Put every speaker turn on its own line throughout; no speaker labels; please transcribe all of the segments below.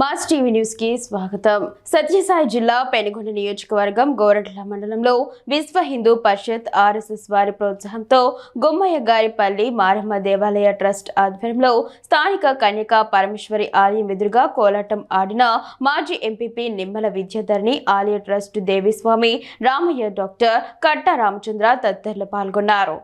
Mass TV న్యూస్కి స్వాగతం. సత్యసాయి జిల్లా పెనుగొండ నియోజకవర్గం గోరట్ల మండలంలో విశ్వ హిందూ పరిషత్ ఆర్ఎస్ఎస్ వారి ప్రోత్సాహంతో గుమ్మయ్య గారిపల్లి మారమ్మ దేవాలయ ట్రస్ట్ ఆధ్వర్యంలో స్థానిక కన్యకా పరమేశ్వరి ఆలయం ఎదురుగా కోలాటం ఆడిన మాజీ ఎంపీపీ నిమ్మల విద్యాధర్ని ఆలయ ట్రస్ట్ దేవిస్వామి రామయ్య డాక్టర్ కట్ట రామచంద్ర తదితరులు పాల్గొన్నారు.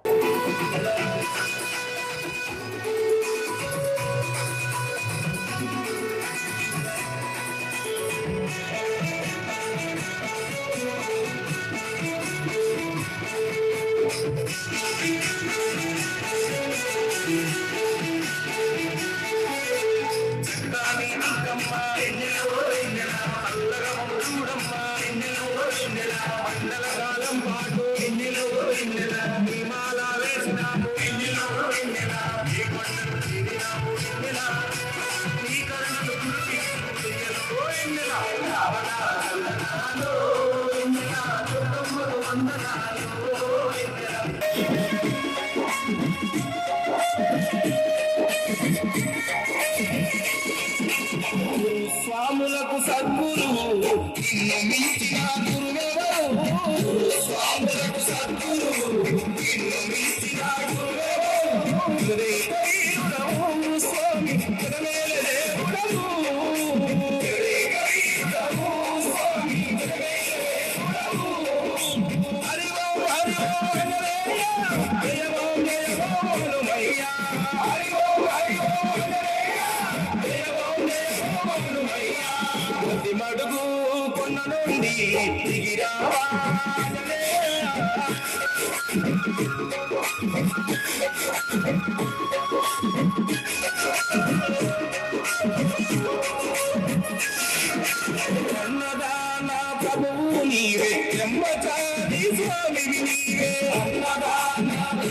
స్వాములకు సద్గురువు మించిన గురువెవరు స్వాములకు సద్గురువు మడుగు కొన్న నుండి దిగిరావా అన్నదాన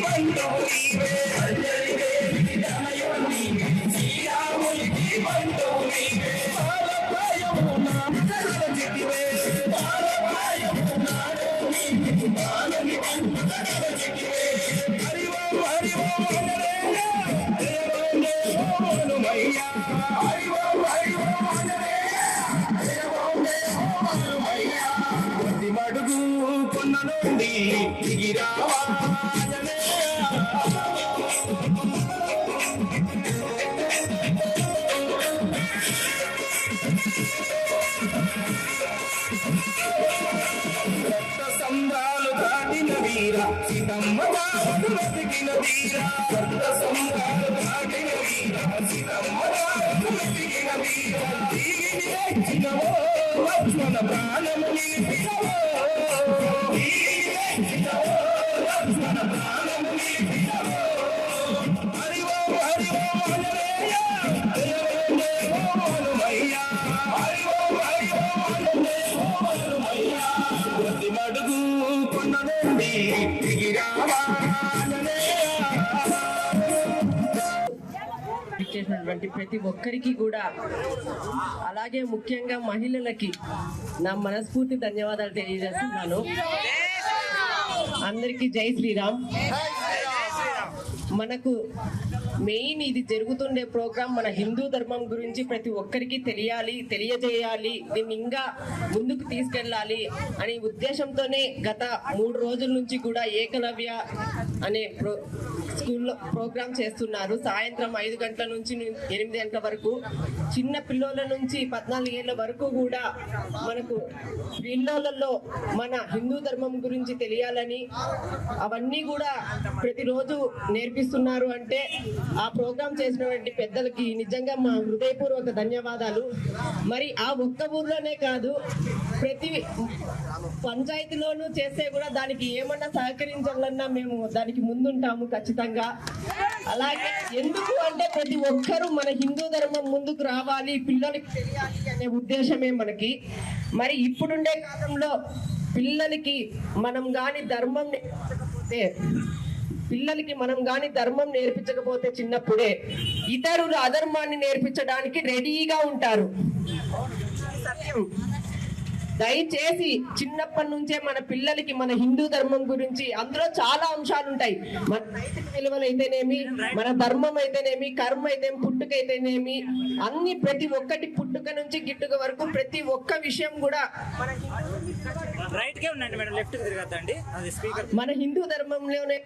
Thank you. వీర సీతమ్మ దాడు బతికిన వీర దాటిన వీర సీతమ్మ బతికిన వీర తెచ్చినవో లక్ష్మణ ప్రాణము నిలిపినవో.
చేసినటువంటి ప్రతి ఒక్కరికి కూడా అలాగే ముఖ్యంగా మహిళలకి నా మనస్ఫూర్తి ధన్యవాదాలు తెలియజేస్తున్నాను. అందరికీ జై శ్రీరామ్. మనకు మెయిన్ ఇది జరుగుతుండే ప్రోగ్రాం మన హిందూ ధర్మం గురించి ప్రతి ఒక్కరికి తెలియాలి తెలియజేయాలి దీన్ని ఇంకా ముందుకు తీసుకెళ్ళాలి అనే ఉద్దేశంతోనే గత మూడు రోజుల నుంచి కూడా ఏకలవ్య అనే ప్రో స్కూల్లో ప్రోగ్రామ్ చేస్తున్నారు. సాయంత్రం ఐదు గంటల నుంచి ఎనిమిది గంటల వరకు. చిన్న పిల్లల నుంచి పద్నాలుగు ఏళ్ళ వరకు కూడా మనకు పిల్లలలో మన హిందూ ధర్మం గురించి తెలియాలని అవన్నీ కూడా ప్రతిరోజు నేర్పిస్తున్నారు అంటే ఆ ప్రోగ్రాం చేసినటువంటి పెద్దలకి నిజంగా మా హృదయపూర్వక ధన్యవాదాలు. మరి ఆ ఒక్క ఊర్లోనే కాదు ప్రతి పంచాయతీలోనూ చేస్తే కూడా దానికి ఏమన్నా సహకరించాలన్నా మేము దానికి ముందుంటాము ఖచ్చితంగా. అలాగే ఎందుకు అంటే ప్రతి ఒక్కరూ మన హిందూ ధర్మం ముందుకు రావాలి పిల్లలకి తెలియాలి అనే ఉద్దేశమే మనకి. మరి ఇప్పుడుండే కాలంలో పిల్లలకి మనం కానీ ధర్మం పిల్లలకి మనం గాని ధర్మం నేర్పించకపోతే చిన్నప్పుడే ఇతరులు అధర్మాన్ని నేర్పించడానికి రెడీగా ఉంటారు. సత్యం. దయచేసి చిన్నప్పటి నుంచే మన పిల్లలకి మన హిందూ ధర్మం గురించి అందులో చాలా అంశాలు ఉంటాయి మన నైతిక విలువలు అయితేనేమి మన ధర్మం అయితేనేమి కర్మ అయితే పుట్టుకైతేనేమి అన్ని ప్రతి ఒక్కటి పుట్టుక నుంచి గిట్టుక వరకు ప్రతి ఒక్క విషయం కూడా మన హిందూ-
రైట్ కే ఉండండి మేడం లెఫ్ట్ తిరగద్దండి. అది స్పీకర్
మన హిందూ ధర్మంలోనే